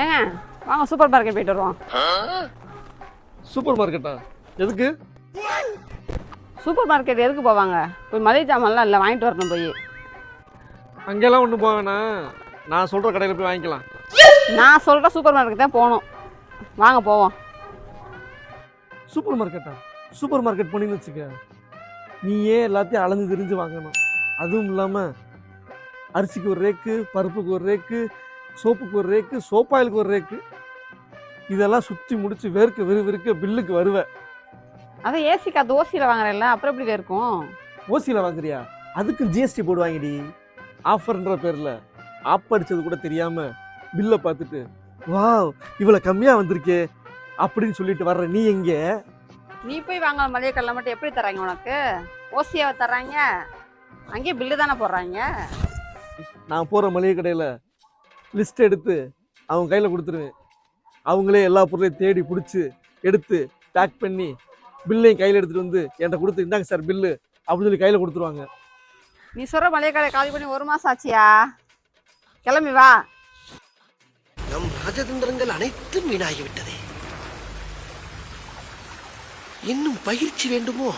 ஏங்க வாங்க super market போயிட்டு வருவோம். சூப்பர் மார்க்கெட்டா எதுக்கு? சூப்பர் மார்க்கெட் எதுக்கு போவாங்க? போய் மளிகை சாமான்லாம் இல்லை வாங்கிட்டு வரணும் போய். அங்கெல்லாம் ஒன்றும் போவேண்ணா நான் சொல்கிற கடையில் போய் வாங்கிக்கலாம். நான் சொல்கிற சூப்பர் மார்க்கெட் தான் போகணும். வாங்க போவோம். சூப்பர் மார்க்கெட்டா சூப்பர் மார்க்கெட் போனீங்கன்னு வச்சுக்க. நீயே எல்லாத்தையும் அளந்து தெரிஞ்சு வாங்கணும். அதுவும் இல்லாமல் அரிசிக்கு ஒரு ரேக்கு பருப்புக்கு ஒரு ரேக்கு சோப்புக்கு ஒரு ரேக்கு சோப்பாயிலுக்கு ஒரு ரேக்கு. இதெல்லாம் சுற்றி முடிச்சு வேர்க்க விறு விறுக்க பில்லுக்கு வருவேன் அதான் ஏசி காத்து ஓசியில் வாங்குறேன்ல அப்புறம் எப்படி இருக்கும் ஓசியில் வாங்குறியா? அதுக்கு ஜிஎஸ்டி போடுவாங்கடி ஆஃபர்ன்ற பேரில். ஆப் அடிச்சது கூட தெரியாம பில்லை பார்த்துட்டு வாவ் இவ்வளோ கம்மியாக வந்திருக்கே அப்படின்னு சொல்லிட்டு வர்ற நீ எங்கே? நீ போய் வாங்க மளிகை கடையில் மட்டும் எப்படி தராங்க உனக்கு? ஓசியாவை தர்றாங்க. அங்கேயே பில்லு தானே போடுறாங்க. நான் போகிற மளிகை கடையில் லிஸ்ட் எடுத்து அவங்க கையில் கொடுத்துருவேன். அவங்களே எல்லா பொருளையும் தேடி பிடிச்சி எடுத்து பேக் பண்ணி பில்லையும் கையில் எடுத்துகிட்டு வந்து என்கிட்ட கொடுத்து இந்தாங்க சார் பில்லு அப்படின்னு சொல்லி கையில் கொடுத்துருவாங்க. நீ சொல்கிற மளிகை கடை காலி பண்ணி ஒரு மாதம் ஆச்சியா? கிளம்பி வா. நம் ராஜதந்திரங்கள் அனைத்தும் வீணாகிவிட்டதே. இன்னும் பயிற்சி வேண்டுமோ?